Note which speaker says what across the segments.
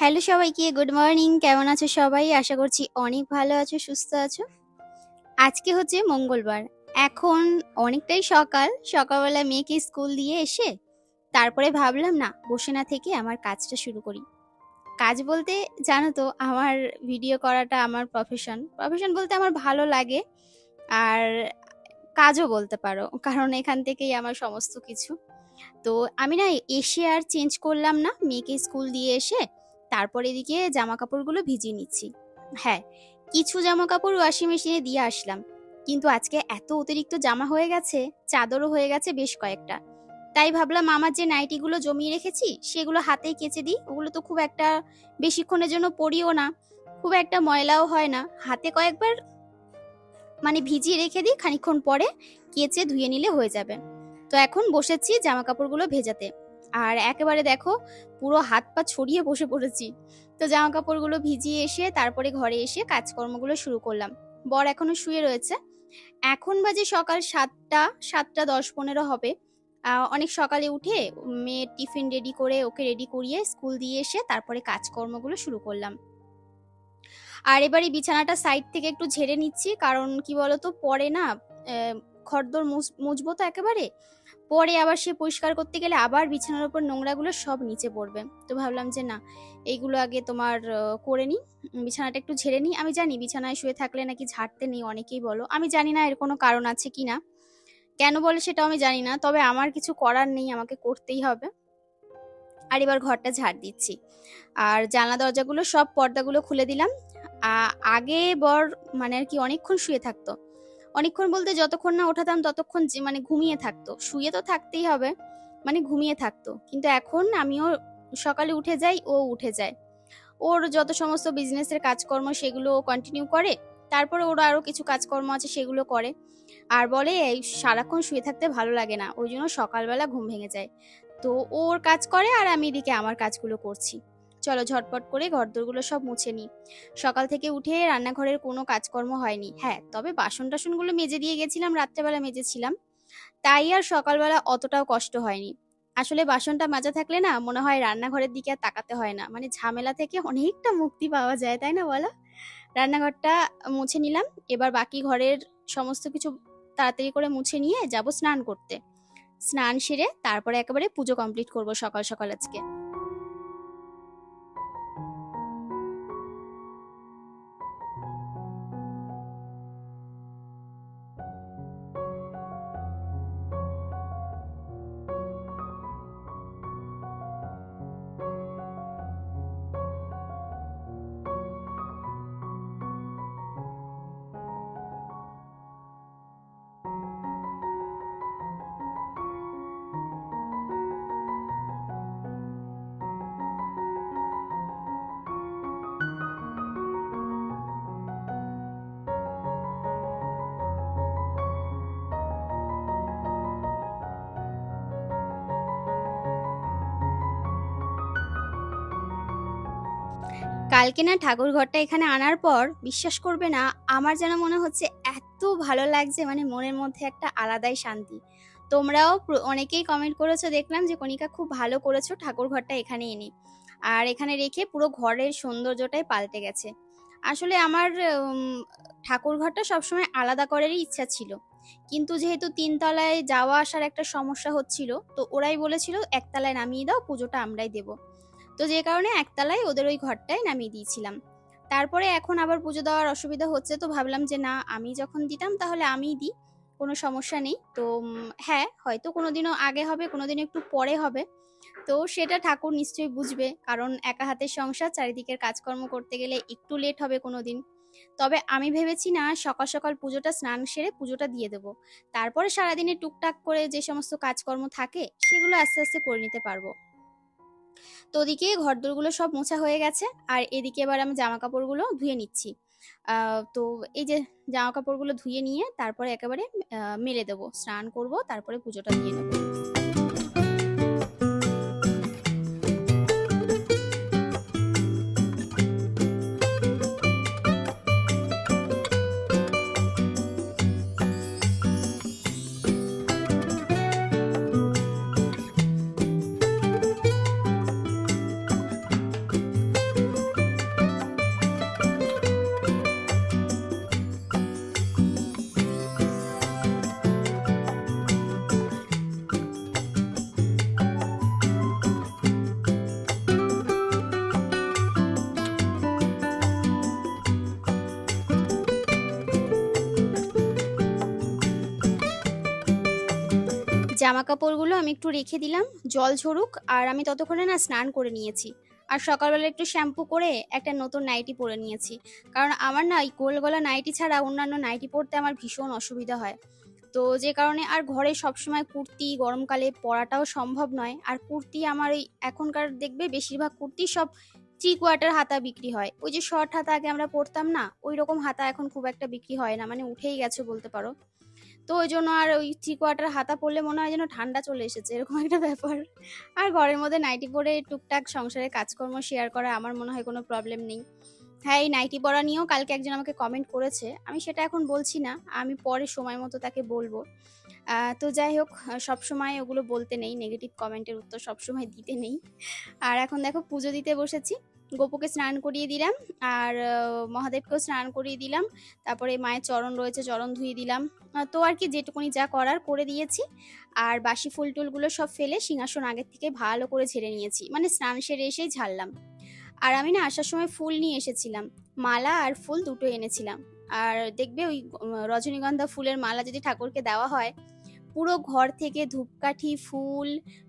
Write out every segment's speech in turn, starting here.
Speaker 1: Hello সবাইকে, good morning. কেমন আছো সবাই? আশা করছি অনেক ভালো আছো, সুস্থ আছো। আজকে হচ্ছে মঙ্গলবার। এখন অনেকটাই সকাল। সকালবেলা মেয়েকে স্কুল দিয়ে এসে তারপরে ভাবলাম, না, বসে না থেকে আমার কাজটা শুরু করি। কাজ বলতে জানো তো, আমার ভিডিও করাটা আমার প্রফেশন প্রফেশন বলতে আমার ভালো লাগে আর কাজও বলতে পারো, কারণ এখান থেকেই আমার সমস্ত কিছু। তো আমি না এসে আর চেঞ্জ করলাম না। মেয়েকে স্কুল দিয়ে এসে তারপর এদিকে জামা কাপড়গুলো ভিজিয়ে নিচ্ছি। হ্যাঁ কিছু জামা কাপড় ওয়াশিং মেশিনে দিয়ে আসলাম। কিন্তু আজকে এত অতিরিক্ত জামা হয়ে গেছে, চাদরও হয়ে গেছে বেশ কয়েকটা। তাই ভাবলাম আমার যে নাইটিগুলো জমিয়ে রেখেছি, সেগুলো হাতেই কেচে দিই। ওগুলো তো খুব একটা বেশিক্ষণের জন্য পরিও না। খুব একটা ময়লাও হয় না। হাতে কয়েকবার মানে ভিজিয়ে রেখে দিই, খানিকক্ষণ পরে কেচে ধুয়ে নিলে হয়ে যাবে। তো এখন বসেছি জামা কাপড়গুলো ভেজাতে। আর একেবারে দেখো পুরো হাত পা ছড়িয়ে বসে পড়েছি। তো জামা কাপড়গুলো ভিজিয়ে এসে তারপরে ঘরে এসে কাজকর্মগুলো শুরু করলাম। বর এখনও শুয়ে রয়েছে। এখন বাজে সকাল সাতটা সাতটা দশ পনেরো হবে। অনেক সকালে উঠে মেয়ের টিফিন রেডি করে ওকে রেডি করিয়ে স্কুল দিয়ে এসে তারপরে কাজকর্মগুলো শুরু করলাম। আর এবারে বিছানাটা সাইড থেকে একটু ঝেড়ে নিচ্ছি, কারণ কি বলতো পরে না মুছ- মুছবো তো একেবারে। পরে আবার সে পরিষ্কার করতে গেলে আবার বিছানার উপর নোংরাগুলো সব নিচে পড়বে। তো ভাবলাম যে না, এইগুলো আগে তোমার করে নিই। বিছানাটা একটু ঝেড়ে নিই। আমি জানি বিছানায় শুয়ে থাকলে নাকি ঝাড়তে নেই, অনেকেই বলো। আমি জানি না এর কোনো কারণ আছে কি না। কেন বলে সেটাও আমি জানি না। তবে আমার কিছু করার নেই, আমাকে করতেই হবে। আর এবার ঘরটা ঝাড় দিচ্ছি। আর জানলা দরজাগুলো সব পর্দাগুলো খুলে দিলাম। আগে বর মানে আর কি অনেকক্ষণ শুয়ে থাকতো। অনেকক্ষণ বলতে যতক্ষণ না ওঠাতাম ততক্ষণ যে মানে ঘুমিয়ে থাকতো। শুয়ে তো থাকতেই হবে মানে ঘুমিয়ে থাকতো। কিন্তু এখন আমিও সকালে উঠে যাই, ও উঠে যায়। ওর যত সমস্ত বিজনেসের কাজকর্ম সেগুলো কন্টিনিউ করে। তারপরে ওর আরও কিছু কাজকর্ম আছে সেগুলো করে। আর বলে, এই সারাক্ষণ শুয়ে থাকতে ভালো লাগে না। ওই জন্য সকালবেলা ঘুম ভেঙে যায়। তো ওর কাজ করে আর আমি এদিকে আমার কাজগুলো করছি। চলো ঝটপট করে ঘরদোরগুলো সব মুছে নিই। সকাল থেকে উঠে রান্নাঘরের কোনো কাজকর্ম হয়নি। হ্যাঁ তবে বাসন টাসনগুলো মেজে দিয়ে গেছিলাম, রাত্রেবেলা মেজেছিলাম। তাই আর সকালবেলা অতটাও কষ্ট হয়নি। আসলে বাসনটা মাজা থাকলে না মনে হয় রান্নাঘরের দিকে আর তাকাতে হয় না। মানে ঝামেলা থেকে অনেকটা মুক্তি পাওয়া যায়, তাই না বলো? রান্নাঘরটা মুছে নিলাম। এবার বাকি ঘরের সমস্ত কিছু তাড়াতাড়ি করে মুছে নিয়ে যাব স্নান করতে। স্নান সেরে তারপরে একেবারে পুজো কমপ্লিট করব সকাল সকাল আজকে। কালকে না ঠাকুর ঘরটা এখানে আনার পর বিশ্বাস করবে না, আমার যেন মনে হচ্ছে এত ভালো লাগছে মানে মনের মধ্যে একটা আলাদাই শান্তি। তোমরাও অনেকেই কমেন্ট করেছ, দেখলাম যে কণিকা খুব ভালো করেছ ঠাকুর ঘরটা এখানে এনে। আর এখানে রেখে পুরো ঘরের সৌন্দর্যটাই পাল্টে গেছে। আসলে আমার ঠাকুর ঘরটা সবসময় আলাদা করারই ইচ্ছা ছিল। কিন্তু যেহেতু তিনতলায় যাওয়া আসার একটা সমস্যা হচ্ছিল, তো ওরাই বলেছিল, একতলায় নামিয়ে দাও, পুজোটা আমরাই দেবো। তো যে কারণে একতলায় ওদের ওই ঘরটায় নামিয়ে দিয়েছিলাম। তারপরে এখন আবার পুজো দেওয়ার অসুবিধা হচ্ছে তো ভাবলাম যে না, আমি যখন দিতাম তাহলে আমিই দিই, কোনো সমস্যা নেই। তো হ্যাঁ হয়তো কোনোদিনও আগে হবে, কোনোদিনও একটু পরে হবে। তো সেটা ঠাকুর নিশ্চয়ই বুঝবে, কারণ একা হাতের সংসার, চারিদিকের কাজকর্ম করতে গেলে একটু লেট হবে কোনোদিন। তবে আমি ভেবেছি না, সকাল সকাল পুজোটা স্নান সেরে পুজোটা দিয়ে দেবো। তারপরে সারাদিনে টুকটাক করে যে সমস্ত কাজকর্ম থাকে, সেগুলো আস্তে আস্তে করে নিতে পারব। তো ওদিকে ঘরদোরগুলো সব মোছা হয়ে গেছে। আর এদিকে এবার আমি জামা কাপড়গুলো ধুয়ে নিচ্ছি। তো এই যে জামা কাপড়গুলো ধুয়ে নিয়ে তারপরে একেবারে মেলে দেবো, স্নান করব, তারপরে পুজোটা দিয়ে নেব। জামা কাপড়গুলো আমি একটু রেখে দিলাম, জল ঝরুক, আর আমি ততক্ষণে না স্নান করে নিয়েছি। আর সকালবেলা একটু শ্যাম্পু করে একটা নতুন নাইটি পরে নিয়েছি। কারণ আমার না এই গোল গলা নাইটি ছাড়া অন্যান্য নাইটি পরতে আমার ভীষণ অসুবিধা হয়। তো যে কারণে আর ঘরে সবসময় কুর্তি, গরমকালে পরাটাও সম্ভব নয়। আর কুর্তি আমার ওই এখনকার দেখবে বেশিরভাগ কুর্তি সব থ্রি কোয়ার্টার হাতা বিক্রি হয়। ওই যে শর্ট হাতা আগে আমরা পরতাম না ওই রকম হাতা এখন খুব একটা বিক্রি হয় না। মানে উঠেই গেছে বলতে পারো। তো ওই জন্য আর ওই থ্রি কোয়ার্টার হাতা পরলে মনে হয় যেন ঠান্ডা চলে এসেছে, এরকম একটা ব্যাপার। আর ঘরের মধ্যে নাইটি পরে টুকটাক সংসারে কাজকর্ম শেয়ার করা আমার মনে হয় কোনো প্রবলেম নেই। হ্যাঁ এই নাইটি পরা নিয়েও কালকে একজন আমাকে কমেন্ট করেছে, আমি সেটা এখন বলছি না, আমি পরে সময় মতো তাকে বলব। তো যাই হোক, সব সময় ওগুলো বলতে নেই নেগেটিভ কমেন্টের উত্তর সব সময় দিতে নেই। আর এখন দেখো পুজো দিতে বসেছি। গোপুকে স্নান করিয়ে দিলাম আর মহাদেবকেও স্নান করিয়ে দিলাম। তারপরে মায়ের চরণ রয়েছে, চরণ ধুয়ে দিলাম। তো আর কি যেটুকুনি যা করার করে দিয়েছি। আর বাসি ফুল টুলগুলো সব ফেলে সিংহাসন আগের থেকে ভালো করে ঝেড়ে নিয়েছি। মানে স্নান সেরে এসেই ঝাড়লাম। আর আমি না আসার সময় ফুল নিয়ে এসেছিলাম। মালা আর ফুল দুটো এনেছিলাম। আর দেখবে ওই রজনীগন্ধা ফুলের মালা যদি ঠাকুরকে দেওয়া হয় পুরো ঘর থেকে ধূপকাঠি, ফুল,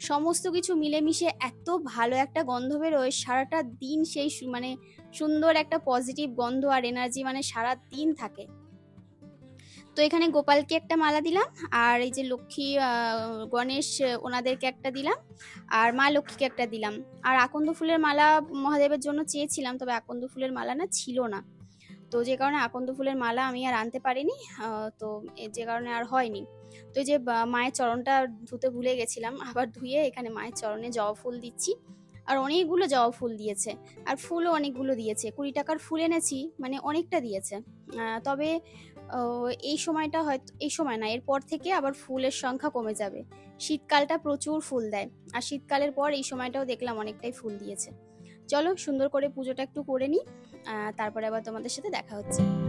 Speaker 1: সমস্ত কিছু মিলেমিশে এত ভালো একটা গন্ধ বেরোয়, সারাটা দিন সেই মানে সুন্দর একটা পজিটিভ গন্ধ আর এনার্জি মানে সারা দিন থাকে। তো এখানে গোপালকে একটা মালা দিলাম, আর এই যে লক্ষ্মী গণেশ, ওনাদেরকে একটা দিলাম, আর মা লক্ষ্মীকে একটা দিলাম। আর আকন্দ ফুলের মালা মহাদেবের জন্য চেয়েছিলাম, তবে আকন্দ ফুলের মালা না ছিল না। তো যে কারণে আকন্দ ফুলের মালা আমি আর আনতে পারিনি তো যে কারণে আর হয়নি। তো যে মায়ের চরণটা ধুতে ভুলে গেছিলাম, আবার ধুয়ে এখানে মায়ের চরণে জবা ফুল দিচ্ছি। আর অনেকগুলো জবা ফুল দিয়েছে, আর ফুলও অনেকগুলো দিয়েছে। কুড়ি টাকার ফুল এনেছি মানে অনেকটা দিয়েছে। তবে এই সময়টা হয়তো, এই সময় না, এরপর থেকে আবার ফুলের সংখ্যা কমে যাবে। শীতকালটা প্রচুর ফুল দেয়, আর শীতকালের পর এই সময়টাও দেখলাম অনেকটাই ফুল দিয়েছে। চলো সুন্দর করে পুজোটা একটু করে নিই। তারপরে আবার তোমাদের সাথে দেখা হচ্ছে।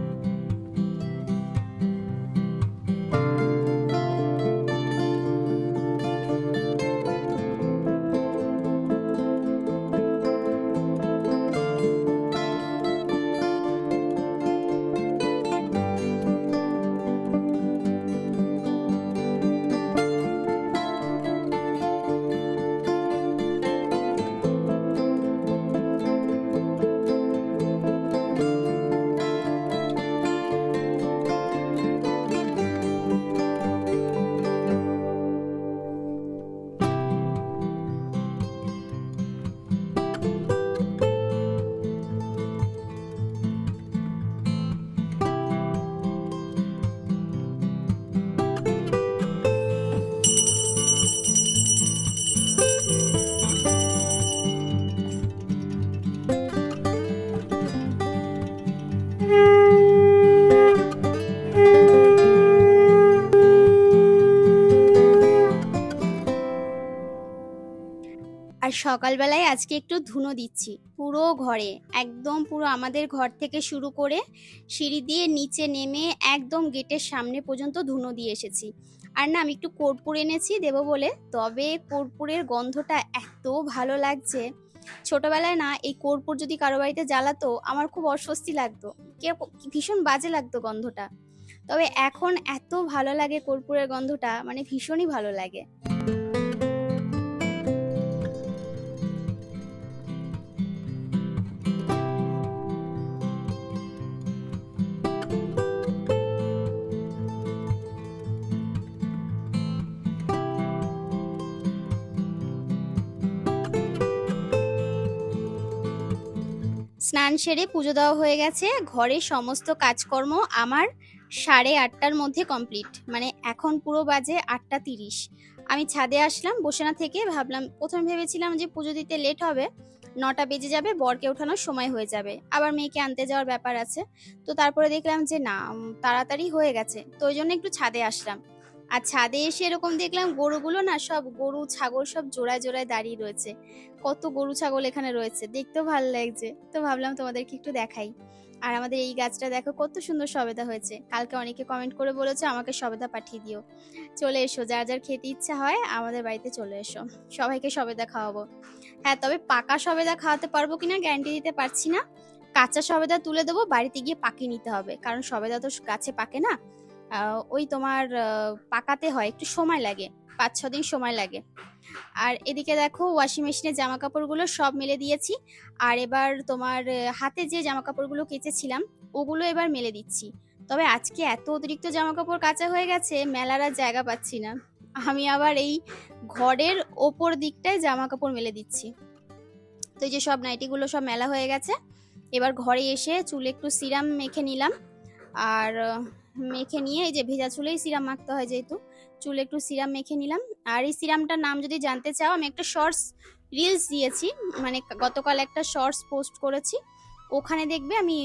Speaker 1: সকালবেলায় আজকে একটু ধুনো দিচ্ছি, পুরো ঘরে, একদম পুরো আমাদের ঘর থেকে শুরু করে সিঁড়ি দিয়ে নিচে নেমে একদম গেটের সামনে পর্যন্ত ধুনো দিয়ে এসেছি। আর না, আমি একটু কর্পূর এনেছি দেবো বলে, তবে কর্পূরের গন্ধটা এত ভালো লাগছে। ছোটবেলায় না, এই কর্পূর যদি কারও বাড়িতে জ্বালাতো, আমার খুব অস্বস্তি লাগতো। ভীষণ বাজে লাগতো গন্ধটা। তবে এখন এত ভালো লাগে কর্পূরের গন্ধটা মানে ভীষণই ভালো লাগে। স্নান সেরে পুজো দেওয়া হয়ে গেছে। ঘরের সমস্ত কাজকর্ম আমার সাড়ে আটটার মধ্যে কমপ্লিট মানে এখন পুরো বাজে আটটা তিরিশ। আমি ছাদে আসলাম, বসে না থেকে ভাবলাম, প্রথমে ভেবেছিলাম যে পুজো দিতে লেট হবে, নটা বেজে যাবে, বরকে ওঠানোর সময় হয়ে যাবে। আবার মেয়েকে আনতে যাওয়ার ব্যাপার আছে। তো তারপরে দেখলাম যে না তাড়াতাড়ি হয়ে গেছে। তো ওই জন্য একটু ছাদে আসলাম। আর ছাদে এসে এরকম দেখলাম গরুগুলো না সব গরু, ছাগল সব জোড়ায় জোড়ায় দাঁড়িয়ে রয়েছে। কত গরু, ছাগল এখানে রয়েছে। দেখতেও ভালো লাগছে। তো ভাবলাম তোমাদেরকে একটু দেখাই। আর আমাদের এই গাছটা দেখো, কত সুন্দর সবেদা হয়েছে। কালকে অনেকে কমেন্ট করে বলেছে, আমাকে সবেদা পাঠিয়ে দিও। চলে এসো, যার যার খেতে ইচ্ছা হয়, আমাদের বাড়িতে চলে এসো। সবাইকে সবেদা খাওয়াবো। হ্যাঁ তবে পাকা সবেদা খাওয়াতে পারব কিনা গ্যারান্টি দিতে পারছি না। কাঁচা সবেদা তুলে দেবো, বাড়িতে গিয়ে পাকিয়ে নিতে হবে। কারণ সবেদা তো গাছে পাকে না। ওই তোমার পাকাতে হয়, একটু সময় লাগে পাঁচ ছ দিন সময় লাগে। আর এদিকে দেখো ওয়াশিং মেশিনে জামা কাপড়গুলো সব মেলে দিয়েছি। আর এবার তোমার হাতে যে জামা কাপড়গুলো কেচেছিলাম, ওগুলো এবার মেলে দিচ্ছি। তবে আজকে এত অতিরিক্ত জামা কাপড় কাঁচা হয়ে গেছে, মেলার আর জায়গা পাচ্ছি না। আমি আবার এই ঘরের ওপর দিকটায় জামা কাপড় মেলে দিচ্ছি। তো এই যে সব নাইটিগুলো সব মেলা হয়ে গেছে। এবার ঘরে এসে চুলে একটু সিরাম মেখে নিলাম। আর মেখে নিয়ে এই যে ভেজা চুলেই সিরাম মাখতে হয় যেহেতু, চুলে একটু সিরাম মেখে নিলাম। আর এই সিরামটার নাম যদি জানতে চাও, আমি একটা শর্টস রিলস দিয়েছি মানে গতকাল একটা শর্টস পোস্ট করেছি। ওখানে দেখবে আমি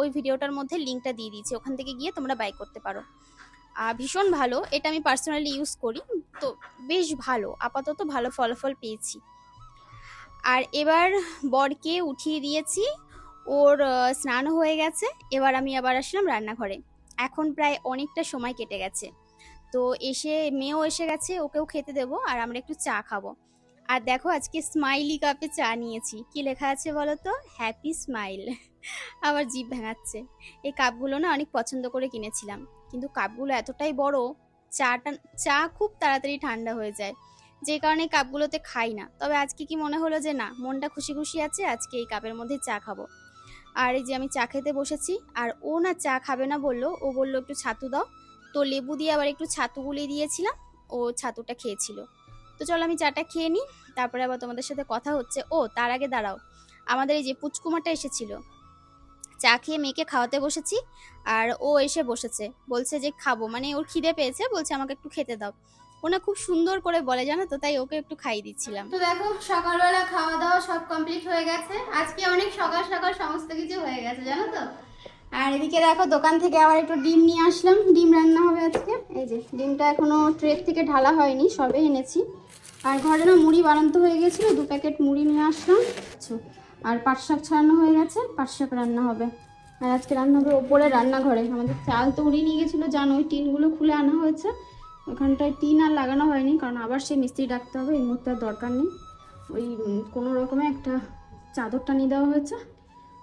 Speaker 1: ওই ভিডিওটার মধ্যে লিঙ্কটা দিয়ে দিয়েছি। ওখান থেকে গিয়ে তোমরা বাই করতে পারো। ভীষণ ভালো। এটা আমি পার্সোনালি ইউজ করি। তো বেশ ভালো। আপাতত ভালো ফলাফল পেয়েছি। আর এবার বরকে উঠিয়ে দিয়েছি। ওর স্নান হয়ে গেছে। এবার আমি আবার আসলাম রান্নাঘরে। এখন প্রায় অনেকটা সময় কেটে গেছে। তো এসে মেয়েও এসে গেছে, ওকেও খেতে দেবো আর আমরা একটু চা খাব। আর দেখো আজকে স্মাইলি কাপে চা নিয়েছি। কি লেখা আছে বলো তো হ্যাপি স্মাইল আবার জিভ ভাঙাচ্ছে। এই কাপগুলো না অনেক পছন্দ করে কিনেছিলাম। কিন্তু কাপগুলো এতটাই বড়, চাটা, চা খুব তাড়াতাড়ি ঠান্ডা হয়ে যায়। যে কারণে কাপগুলোতে খাই না। তবে আজকে কি মনে হলো যে না, মনটা খুশি খুশি আছে, আজকে এই কাপের মধ্যে চা খাব। আর এই যে আমি চা খেতে বসেছি, আর ও না চা খাবে না বলল, ও বলল একটু ছাতু দাও। তো লেবু দিয়ে আবার একটু ছাতু গুলিয়ে দিয়েছিলাম, ও ছাতুটা খেয়েছিল। তো চলো আমি চাটা খেয়ে নিই, তারপরে আবার তোমাদের সাথে কথা হচ্ছে। ও, তার আগে দাঁড়াও, আমাদের এই যে পুচকুমারটা এসেছিল। চা খেয়ে মেয়েকে খাওয়াতে বসেছি, আর ও এসে বসেছে, বলছে যে খাব। মানে ওর খিদে পেয়েছে, বলছে আমাকে একটু খেতে দাও। ও না খুব সুন্দর করে বলে, জানো তো? তাই ওকে একটু খাইয়ে দিচ্ছিলাম। তো দেখো, সকালবেলা খাওয়া দাওয়া সব কমপ্লিট হয়ে গেছে। আজকে অনেক সকাল সকাল সমস্ত কিছু হয়ে গেছে, জানো তো? আর এদিকে দেখো, দোকান থেকে আবার একটু ডিম নিয়ে আসলাম। ডিম রান্না হবে আজকে। এই যে, ডিমটা এখনও ট্রেক থেকে ঢালা হয়নি, সবে এনেছি। আর ঘরে না মুড়ি বানান্ত হয়ে গেছিল, দু প্যাকেট মুড়ি নিয়ে আসলাম। আর পাট শাক ছাড়ানো হয়ে গেছে, পাট শাক রান্না হবে। আর আজকে রান্না হবে ওপরে রান্নাঘরে। আমাদের চাল তো উড়িয়ে নিয়ে গেছিল জানো ওই টিনগুলো খুলে আনা হয়েছে। ওখানটায় টিন আর লাগানো হয়নি, কারণ আবার সেই মিস্ত্রি ডাকতে হবে, এই মুহূর্তে আর দরকার নেই। ওই কোনো রকমে একটা চাদরটা নিয়ে দেওয়া হয়েছে।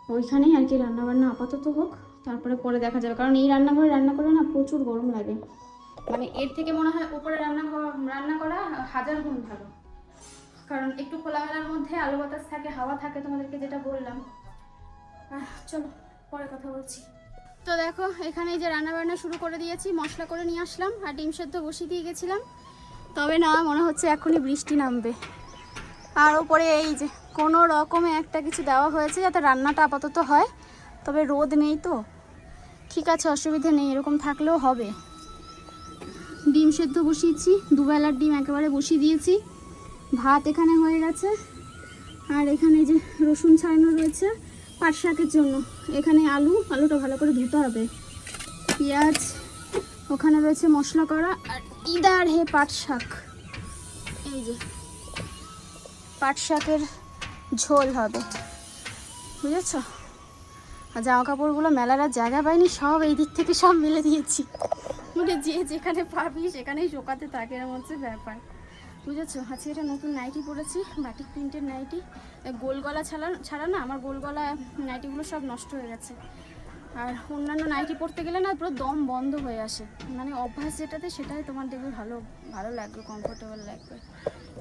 Speaker 1: ওইখানেই আর কি রান্নাবান্না আপাতত হোক, তারপরে পরে দেখা যাবে। কারণ এই রান্নাঘরে রান্না করলে না প্রচুর গরম লাগে। মানে এর থেকে মনে হয় উপরে রান্না রান্না করা হাজার গুণ ভালো। কারণ একটু খোলামেলার মধ্যে আলো বাতাস থাকে, হাওয়া থাকে তোমাদেরকে যেটা বললাম। চলো, পরে কথা বলছি। তো দেখো এখানে যে রান্না বান্না শুরু করে দিয়েছি, মশলা করে নিয়ে আসলাম আর ডিম সেদ্ধ বসিয়ে দিয়ে গেছিলাম। তবে না, মনে হচ্ছে এখনই বৃষ্টি নামবে। আর ওপরে এই যে, কোনো রকমে একটা কিছু দেওয়া হয়েছে যাতে রান্নাটা আপাতত হয়। তবে রোদ নেই তো। ঠিক আছে, অসুবিধে নেই, এরকম থাকলেও হবে। ডিম সেদ্ধ বসিয়েছি, দুবেলার ডিম একেবারে বসিয়ে দিয়েছি। ভাত এখানে হয়ে গেছে। আর এখানে যে রসুন ছাড়ানো রয়েছে। পাট শাকের জন্য। এখানে আলু, আলুটা ভালো করে ধুতে হবে। পেঁয়াজ, ওখানে রয়েছে মশলা করা আর ইদার হে পাট শাক। এই যে, পাট শাকের ঝোল হবে। বুঝেছ? আর জামা কাপড়গুলো মেলার আর জায়গা পাইনি, সব এই দিক থেকে সব মেলে দিয়েছি। মানে যে যেখানে পাবি সেখানেই শোকাতে থাকে এরকম হচ্ছে ব্যাপার। বুঝেছ? আজকে এটা নতুন নাইটি পরেছি বাটিক প্রিন্টের নাইটি গোল গলা ছাড়া ছাড়া না, আমার গোল গলা নাইটিগুলো সব নষ্ট হয়ে গেছে। আর অন্যান্য নাইটি পরতে গেলে না পুরো দম বন্ধ হয়ে আসে। মানে অভ্যাস যেটাতে সেটাই তোমার দেখবে ভালো ভালো লাগবে কমফোর্টেবল লাগবে।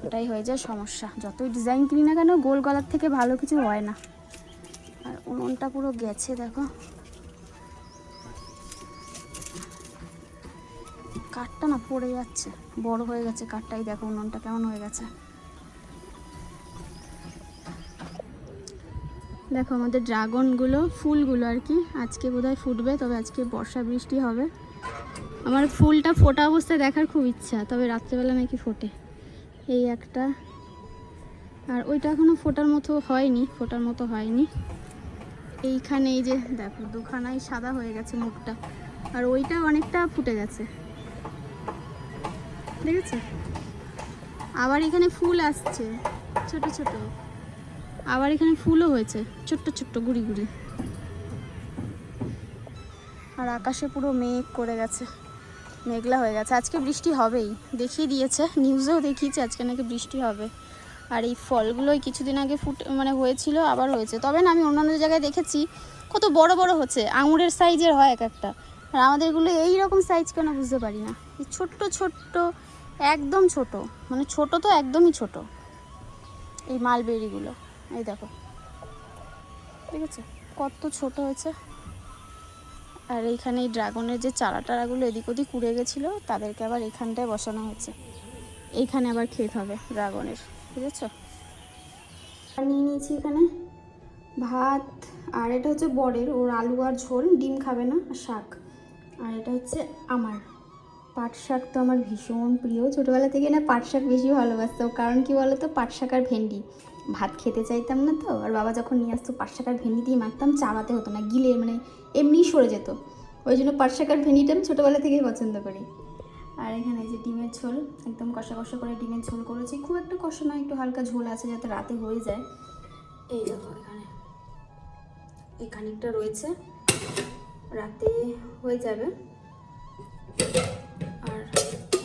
Speaker 1: ওটাই হয়ে যায় সমস্যা। যতই ডিজাইন কিনি না কেন গোল গলার থেকে ভালো কিছু হয় না। আর উনুনটা পুরো গেছে, দেখো। কাঠটা না পড়ে যাচ্ছে। বড় হয়ে গেছে কাঠটাই, দেখো উনুনটা কেমন হয়ে গেছে। দেখো আমাদের ড্রাগনগুলো, ফুলগুলো আর কি। আজকে বোধহয় ফুটবে, তবে আজকে বর্ষা বৃষ্টি হবে। আমার ফুলটা ফোটা অবস্থায় দেখার খুব ইচ্ছা, তবে রাত্রেবেলা নাকি ফোটে। এই একটা। আর ওইটা এখনও ফোটার মতো হয়নি, ফোটার মতো হয়নি। এইখানে এই যে দেখো, দুখানাই সাদা হয়ে গেছে মুখটা। আর ওইটা অনেকটা ফুটে গেছে। দেখেছ? আবার এখানে ফুল আসছে, ছোট ছোট। আবার এখানে ফুলও হয়েছে, ছোট্ট ছোট্ট গুড়ি গুড়ি। আর আকাশে পুরো মেঘ করে গেছে, মেঘলা হয়ে গেছে। আজকে বৃষ্টি হবেই, দেখিয়ে দিয়েছে নিউজেও দেখিয়েছে, আজকে নাকি বৃষ্টি হবে। আর এই ফলগুলোই কিছুদিন আগে ফুট মানে হয়েছিল, আবার হয়েছে। তবে না, আমি অন্যান্য জায়গায় দেখেছি, কত বড় বড় হচ্ছে, আঙুরের সাইজের হয় এক একটা। আর আমাদেরগুলো এই রকম সাইজ কেন বুঝতে পারি না? এই ছোট্ট ছোট্ট, একদম ছোট মানে ছোট তো একদমই ছোট, এই মালবেরিগুলো এই দেখো। ঠিক আছে কত ছোট হয়েছে। আর এইখানে এই ড্রাগনের যে চারা টারাগুলো এদিক ওদিক উড়ে গেছিল, তাদেরকে আবার এখানটায় বসানো হয়েছে। এইখানে আবার ক্ষেত হবে ড্রাগনের, বুঝেছ? নিয়ে নিয়েছি এখানে ভাত, আর এটা হচ্ছে বরের, ওর আলু আর ঝোল, ডিম খাবে না, আর শাক। আর এটা হচ্ছে আমার। পাট শাক তো আমার ভীষণ প্রিয়। ছোটোবেলা থেকে না পাট শাক বেশি ভালোবাসতাম কারণ কি বলো তো পাট শাক আর ভেন্ডি। ভাত খেতে চাইতাম না তো, আর বাবা যখন নিয়ে আসতো পাট শাক আর ভেন্ডি দিয়ে মারতাম চাবাতে হতো না, গিলে মানে এমনিই সরে যেত। ওই জন্য পাট শাক আর ভেন্ডিটা আমি ছোটোবেলা থেকেই পছন্দ করি। আর এখানে যে ডিমের ঝোল, একদম কষা কষা করে ডিমের ঝোল করেছি। খুব একটা কষা নয়, একটু হালকা ঝোল আছে যাতে রাতে হয়ে যায়। এই দেখো এখানে। এই খানিকটা রয়েছে, রাতে হয়ে যাবে। আর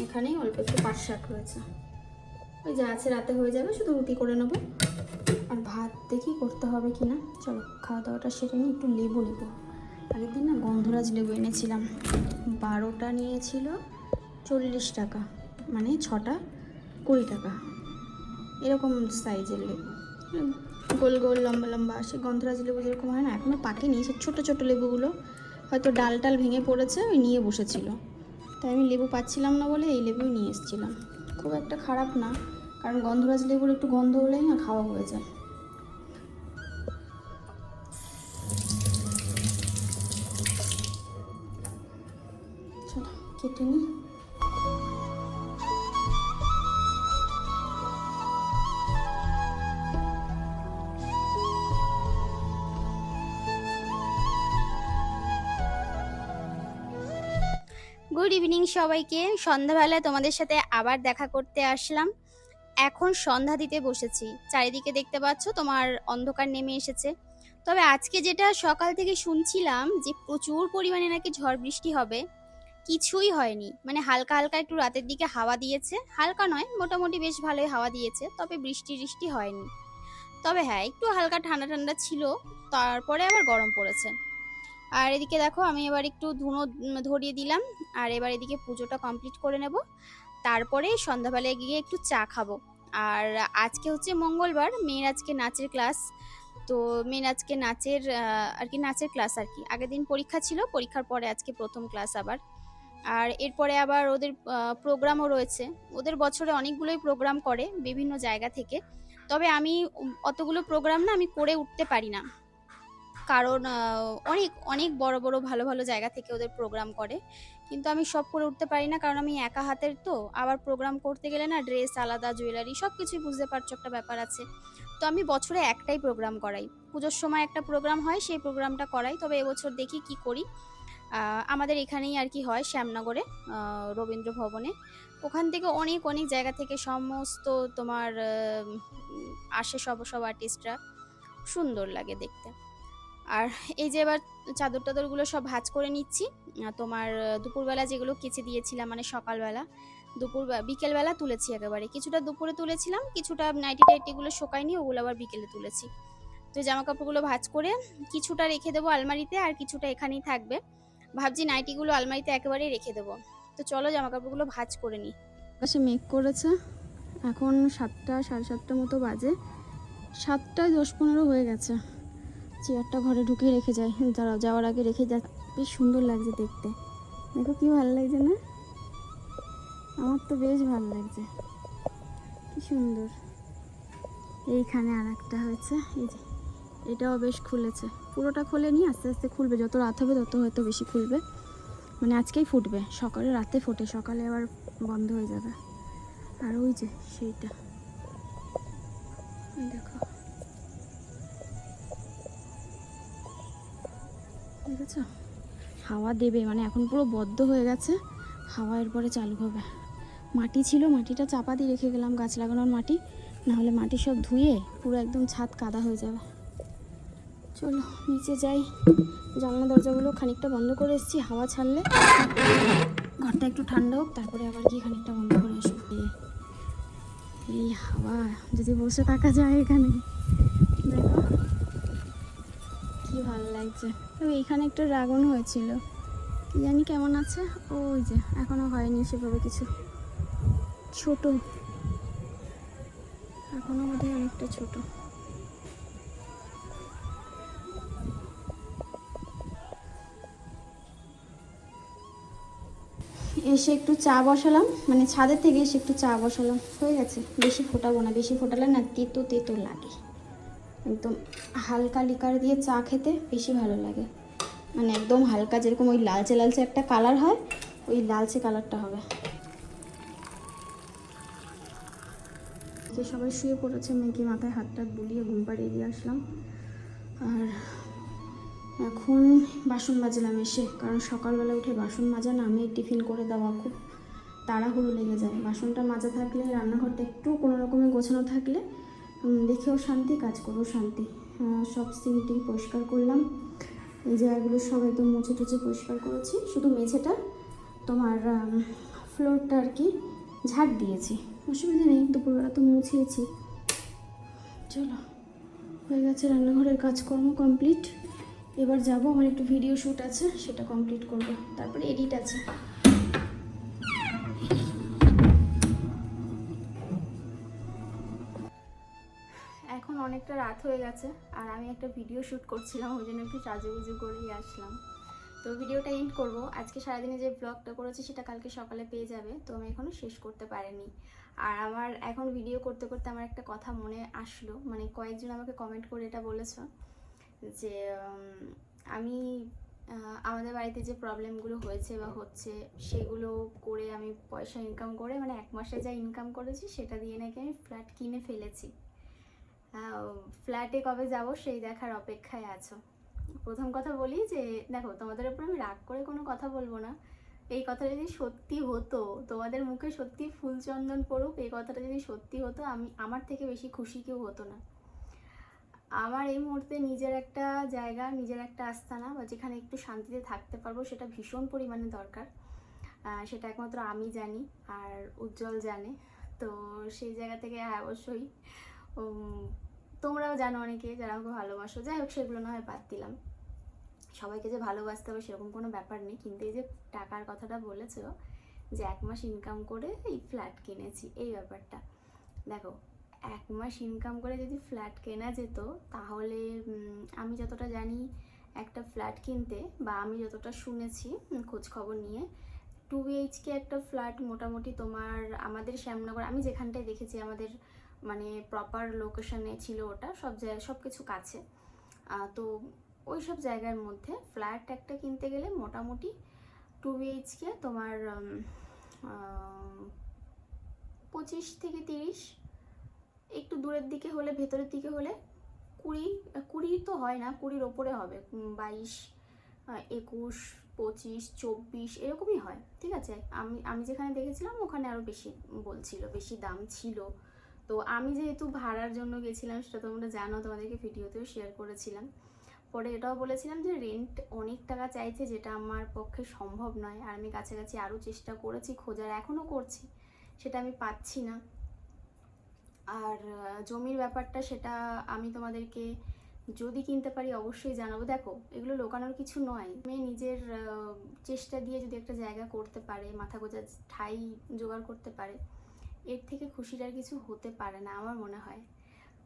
Speaker 1: এখানেই অল্প একটু পাট শাক রয়েছে। ওই যা আছে রাতে হয়ে যাবে, শুধু রুটি করে নেব। আর ভাত দেখি করতে হবে কি না? চলো, খাওয়া দাওয়াটা সেরে নিয়ে একটু লেবু নেব। আগের দিন না গন্ধরাজ লেবু এনেছিলাম। বারোটা নিয়েছিল চল্লিশ টাকা মানে ছটা কুড়ি টাকা। এরকম সাইজের লেবু। গোল গোল, লম্বা লম্বা, সে গন্ধরাজ লেবু যেরকম হয় না এখনও পাকেনি। সে ছোটো ছোটো লেবুগুলো হয়তো ডাল টাল ভেঙে পড়েছে, ওই নিয়ে বসেছিল। তাই আমি লেবু পাচ্ছিলাম না বলে এই লেবুই নিয়ে এসেছিলাম। খুব একটা খারাপ না, কারণ গন্ধরাজ লেবুর একটু গন্ধ হলেই না খাওয়া হয়ে যায়। কেটে নিই গুড ইভিনিং সবাইকে। সন্ধ্যাবেলায় তোমাদের সাথে আবার দেখা করতে আসলাম। এখন সন্ধ্যা দিতে বসেছি। চারিদিকে দেখতে পাচ্ছ তোমার অন্ধকার নেমে এসেছে। তবে আজকে যেটা সকাল থেকে শুনছিলাম যে প্রচুর পরিমাণে নাকি ঝড় বৃষ্টি হবে। কিছুই হয়নি। মানে হালকা হালকা একটু রাতের দিকে হাওয়া দিয়েছে। হালকা নয়, মোটামুটি বেশ ভালোই হাওয়া দিয়েছে, তবে বৃষ্টি বৃষ্টি হয়নি। তবে হ্যাঁ একটু হালকা ঠান্ডা ঠান্ডা ছিল, তারপরে আবার গরম পড়েছে। আর এদিকে দেখো, আমি এবার একটু ধুনো ধরিয়ে দিলাম, আর এবার এদিকে পুজোটা কমপ্লিট করে নেব। তারপরে সন্ধ্যাবেলায় গিয়ে একটু চা খাব। আর আজকে হচ্ছে মঙ্গলবার, মেয়ের আজকে নাচের ক্লাস। তো মেয়ের আজকে নাচের আর কি নাচের ক্লাস আর কি। আগের দিন পরীক্ষা ছিল, পরীক্ষার পরে আজকে প্রথম ক্লাস আবার। আর এরপরে আবার ওদের প্রোগ্রামও রয়েছে। ওদের বছরে অনেকগুলোই প্রোগ্রাম করে বিভিন্ন জায়গা থেকে। তবে আমি অতগুলো প্রোগ্রাম না আমি করে উঠতে পারি না। কারণ অনেক অনেক বড় বড়, ভালো ভালো জায়গা থেকে ওদের প্রোগ্রাম করে। কিন্তু আমি সব করে উঠতে পারি না কারণ আমি একা হাতের তো। আবার প্রোগ্রাম করতে গেলে না ড্রেস আলাদা জুয়েলারি সব কিছুই বুঝতে পারছ একটা ব্যাপার আছে। তো আমি বছরে একটাই প্রোগ্রাম করাই। পুজোর সময় একটা প্রোগ্রাম হয়, সেই প্রোগ্রামটা করাই। তবে এবছর দেখি কি করি। আমাদের এখানেই আর কি হয় শ্যামনগরে রবীন্দ্র ভবনে। ওখান থেকে অনেক অনেক জায়গা থেকে সমস্ত তোমার আসে সব সব আর্টিস্টরা সুন্দর লাগে দেখতে। আর এই যে এবার চাদর টাদরগুলো সব ভাঁজ করে নিচ্ছি তোমার দুপুরবেলা যেগুলো কেচে দিয়েছিলাম মানে সকালবেলা দুপুর বিকেলবেলা তুলেছি একেবারে। কিছুটা দুপুরে তুলেছিলাম, কিছুটা নাইটি টাইটিগুলো শোকায়নি, ওগুলো আবার বিকেলে তুলেছি। তো জামা কাপড়গুলো ভাঁজ করে কিছুটা রেখে দেবো আলমারিতে, আর কিছুটা এখানেই থাকবে। ভাবছি নাইটিগুলো আলমারিতে একেবারেই রেখে দেবো। তো চলো জামা কাপড়গুলো ভাঁজ করে নিই। আকাশে মেঘ করেছে। এখন সাতটা, সাড়ে সাতটা মতো বাজে। সাতটায় দশ পনেরো হয়ে গেছে। চেয়ারটা ঘরে ঢুকিয়ে রেখে যায় যারা যাওয়ার আগে রেখে যা। বেশ সুন্দর লাগছে দেখতে। দেখো কি ভালো লাগছে না? আমার তো বেশ ভালো লাগছে। কি সুন্দর। এইখানে আর একটা হয়েছে। এই যে। এটাও বেশ খুলেছে। পুরোটা খুলেনি আস্তে আস্তে খুলবে। যত রাত হবে তত হয়তো বেশি খুলবে। মানে আজকেই ফুটবে। সকালে, রাতে ফোটে। সকালে আবার বন্ধ হয়ে যাবে। আর ওই যে, সেইটা। দেখো। দেখেছ? হাওয়া দেবে। মানে এখন পুরো বদ্ধ হয়ে গেছে। হাওয়া এরপরে চালু হবে। মাটি ছিল। মাটিটা চাপা দিয়ে রেখে গেলাম। গাছ লাগানোর মাটি। নাহলে মাটি সব ধুয়ে পুরো একদম ছাদ কাদা হয়ে যাবে। চলো, নিচে যাই। জানলা দরজাগুলো খানিকটা বন্ধ করে এসেছি, হাওয়া ছাড়লে। ঘরটা একটু ঠান্ডা হোক, তারপরে আবার কি খানিকটা বন্ধ করে আসব। এই- হাওয়া, যদি বসে থাকা যায় এখানে। দেখো, কি ভালো লাগছে। তবে এখানে একটা ড্রাগন হয়েছিল। কি জানি কেমন আছে? ওই যে, এখনও হয়নি সেভাবে কিছু। ছোট। এখনও বোধহয় অনেকটা ছোট। এসে একটু চা বসালাম। মানে ছাদের থেকে এসে একটু চা বসালাম। হয়ে গেছে। বেশি ফোটাবো না। বেশি ফোটালে না তেতো তেতো লাগে। একদম হালকা লিকার দিয়ে চা খেতে বেশি ভালো লাগে। মানে একদম হালকা যেরকম ওই লালচে লালচে একটা কালার হয়, ওই লালচে কালারটা হবে। সবাই শুয়ে পড়েছে, মেয়েকে মাথায় হাতটা বুলিয়ে ঘুম পাড়িয়ে দিয়ে আসলাম। আর এখন বাসন মাজলাম এসে, কারণ সকালবেলা উঠে বাসন মাজা না, আমি টিফিন করে দেওয়া খুব তাড়াহুড়ো লেগে যায়। বাসনটা মাজা থাকলে, রান্নাঘরটা একটু কোনো রকমে গোছানো থাকলে দেখেও শান্তি, কাজ করেও শান্তি। সব সিঙ্কটি পরিষ্কার করলাম। এই জায়গাগুলো সব একদম মুছে টুছে পরিষ্কার করেছি। শুধু মেঝেটা, তোমার ফ্লোরটা আর কি, ঝাড় দিয়েছি। অসুবিধা নেই, দুপুরবেলা তো মুছিয়েছি চলো, হয়ে গেছে রান্নাঘরের কাজকর্ম কমপ্লিট এবার যাব, আমার একটু ভিডিও শ্যুট আছে, সেটা কমপ্লিট করব। তারপরে এডিট আছে। এখন অনেকটা রাত হয়ে গেছে, আর আমি একটা ভিডিও শ্যুট করছিলাম, ওই জন্য একটু সাজুগুজু করেই আসলাম। তো ভিডিওটা এন্ড করব। আজকে সারাদিনে যে ব্লগটা করেছি, সেটা কালকে সকালে পেয়ে যাবে, তো আমি এখনও শেষ করতে পারিনি। আর আমার এখন ভিডিও করতে করতে আমার একটা কথা মনে আসলো মানে কয়েকজন আমাকে কমেন্ট করে এটা বলেছ। যে আমি আমাদের বাড়িতে যে প্রবলেমগুলো হয়েছে বা হচ্ছে সেগুলো করে আমি পয়সা ইনকাম করে মানে এক মাসে যা ইনকাম করেছি সেটা দিয়ে নাকি আমি ফ্ল্যাট কিনে ফেলেছি। ফ্ল্যাটে কবে যাব সেই দেখার অপেক্ষায় আছো। প্রথম কথা বলি যে, দেখো, তোমাদের উপর আমি রাগ করে কোনো কথা বলব না। এই কথাটা যদি সত্যি হতো, তোমাদের মুখে সত্যি ফুলচন্দন পড়ুক, এই কথাটা যদি সত্যি হতো, আমি, আমার থেকে বেশি খুশি কেউ হতো না। আমার এই মুহূর্তে নিজের একটা জায়গা, নিজের একটা আস্থানা বা যেখানে একটু শান্তিতে থাকতে পারব সেটা ভীষণ পরিমাণে দরকার। সেটা একমাত্র আমি জানি আর উজ্জ্বল জানে। তো সেই জায়গা থেকে হ্যাঁ অবশ্যই। তোমরাও জানো অনেকে যারা আমাকে ভালোবাসো। যাই হোক, সেগুলো না হয় বাদ দিলাম। সবাইকে যে ভালোবাসতে হবে সেরকম কোনো ব্যাপার নেই। কিন্তু এই যে টাকার কথাটা বলেছ যে এক মাস ইনকাম করে এই ফ্ল্যাট কিনেছি, এই ব্যাপারটা। দেখো এক মাস ইনকাম করে যদি ফ্ল্যাট কেনা যেত, তাহলে আমি যতটা জানি একটা ফ্ল্যাট কিনতে বা আমি যতটা শুনেছি খোঁজ খবর নিয়ে টু বিএইচকে একটা ফ্ল্যাট মোটামুটি তোমার আমাদের শ্যামনগর, আমি যেখানটায় দেখেছি আমাদের মানে প্রপার লোকেশনে ছিল ওটা, সব জায়গায় সব কিছু। কাছে তো ওই সব জায়গার মধ্যে ফ্ল্যাট একটা কিনতে গেলে মোটামুটি টু বিএইচকে তোমার পঁচিশ থেকে তিরিশ একটু দূরের দিকে হলে, ভেতরের দিকে হলে কুড়ি কুড়ি তো হয় না, কুড়ির ওপরে হবে। বাইশ একুশ, পঁচিশ, চব্বিশ, এরকমই হয়, ঠিক আছে? আমি আমি যেখানে দেখেছিলাম ওখানে আরও বেশি বলছিল, বেশি দাম ছিল। তো আমি যেহেতু ভাড়ার জন্য গেছিলাম, সেটা তোমরা জানো, তোমাদেরকে ভিডিওতেও শেয়ার করেছিলাম। পরে এটাও বলেছিলাম যে রেন্ট অনেক টাকা চাইছে, যেটা আমার পক্ষে সম্ভব নয়। আর আমি কাছাকাছি আরও চেষ্টা করেছি, খোঁজার এখনও করছি, সেটা আমি পাচ্ছি না। আর জমির ব্যাপারটা সেটা আমি তোমাদেরকে যদি কিনতে পারি অবশ্যই জানাব। দেখো, এগুলো লোকানোর কিছু নয়। মেয়ে নিজের চেষ্টা দিয়ে যদি একটা জায়গা করতে পারে, মাথা গোজা ঠাই জোগাড় করতে পারে, এর থেকে খুশির আর কিছু হতে পারে না আমার মনে হয়।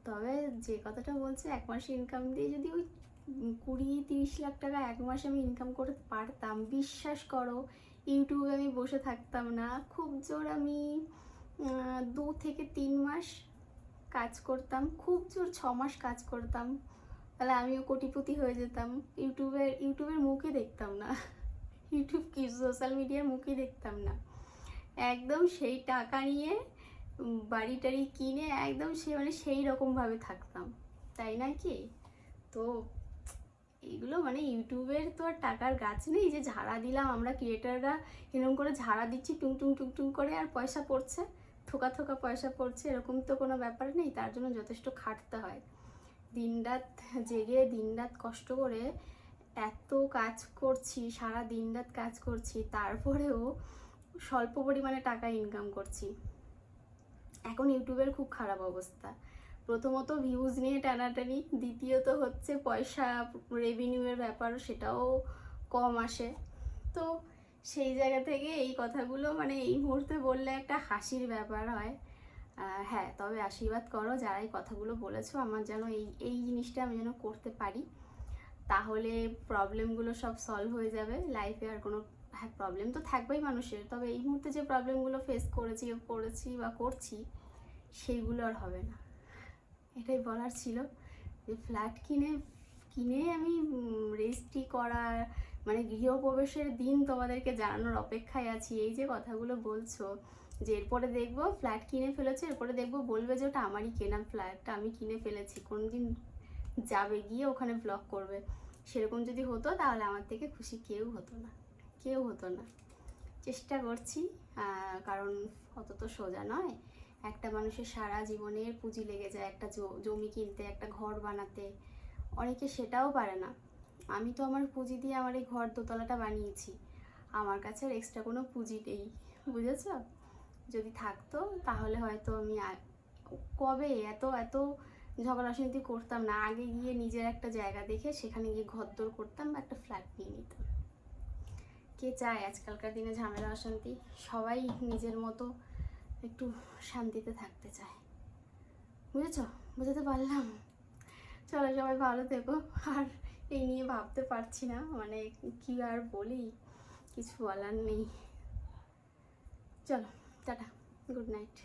Speaker 1: তবে যে কথাটা বলছে, এক মাসে ইনকাম দিয়ে যদি ওই কুড়ি তিরিশ লাখ টাকা এক মাসে আমি ইনকাম করতে পারতাম, বিশ্বাস করো, ইউটিউবে আমি বসে থাকতাম না। খুব জোর আমি দু থেকে তিন মাস কাজ করতাম, খুব জোর ছ মাস কাজ করতাম। তাহলে আমিও কোটিপতি হয়ে যেতাম। ইউটিউবের ইউটিউবের মুখে দেখতাম না। ইউটিউব কি, সোশ্যাল মিডিয়ার মুখে দেখতাম না। একদম সেই টাকা নিয়ে বাড়ি টাড়ি কিনে একদম সে মানে সেই রকমভাবে থাকতাম। তাই না কি? তো এগুলো মানে ইউটিউবের তো আর টাকার গাছ নেই যে ঝাড়া দিলাম আমরা ক্রিয়েটাররা এরকম করে ঝাড়া দিচ্ছি, টুং টুং টুং টুং করে আর পয়সা পড়ছে। থোকা থোকা পয়সা পড়ছে, এরকম তো কোনো ব্যাপার নেই, তার জন্য যথেষ্ট খাটতে হয়। দিনরাত জেগে, দিনরাত কষ্ট করে এত কাজ করছি, সারা দিনরাত কাজ করছি, তারপরেও স্বল্প পরিমাণে টাকা ইনকাম করছি। এখন ইউটিউবের খুব খারাপ অবস্থা। প্রথমত ভিউজ নিয়ে টানাটানি, দ্বিতীয়ত হচ্ছে পয়সা রেভিনিউয়ের ব্যাপার সেটাও কম আসে। তো সেই জায়গা থেকে এই কথাগুলো মানে এই মুহূর্তে বললে একটা হাসির ব্যাপার হয়। হ্যাঁ তবে আশীর্বাদ করো, যারা এই কথাগুলো বলেছ, আমার যেন এই এই জিনিসটা আমি যেন করতে পারি। তাহলে প্রবলেমগুলো সব সলভ হয়ে যাবে। লাইফে আর কোনো হ্যাঁ প্রবলেম তো থাকবেই মানুষের। তবে এই মুহূর্তে যে প্রবলেমগুলো ফেস করেছি করেছি বা করছি, সেইগুলো আর হবে না। এটাই বলার ছিল যে ফ্ল্যাট কিনে কিনে আমি রেজিস্ট্রি করার মানে গৃহপ্রবেশের দিন তোমাদেরকে জানানোর অপেক্ষায় আছি। এই যে কথাগুলো বলছো যে এরপরে দেখব ফ্ল্যাট কিনে ফেলেছে, এরপরে দেখব বলবে যে ওটা আমারই কেনা ফ্ল্যাটটা আমি কিনে ফেলেছি। কোনোদিন যাবে, গিয়ে ওখানে ব্লগ করবে। সেরকম যদি হতো তাহলে আমার থেকে খুশি কেউ হতো না। কেউ হতো না। চেষ্টা করছি কারণ অত তো সোজা নয়। একটা মানুষের সারা জীবনের পুঁজি লেগে যায়, একটা জমি কিনতে, একটা ঘর বানাতে। অনেকে সেটাও পারে না। আমি তো আমার পুঁজি দিয়ে আমার এই ঘর দোতলাটা বানিয়েছি। আমার কাছে আর এক্সট্রা কোনো পুঁজি নেই, বুঝেছ? যদি থাকতো, তাহলে হয়তো আমি কবে এত এত ঝগড়া অশান্তি করতাম না, আগে গিয়ে নিজের একটা জায়গা দেখে সেখানে গিয়ে ঘরদোর করতাম বা একটা ফ্ল্যাট নিয়ে নিতাম। কে চায় আজকালকার দিনে ঝামেলা, অশান্তি? সবাই নিজের মতো একটু শান্তিতে থাকতে চায়। বুঝেছ? বুঝাতে পারলাম। চলো সবাই ভালো থেকো। আর এই নিয়ে ভাবতে পারছি না। মানে কি আর বলি? কিছু বলার নেই। চলো, টাটা গুড নাইট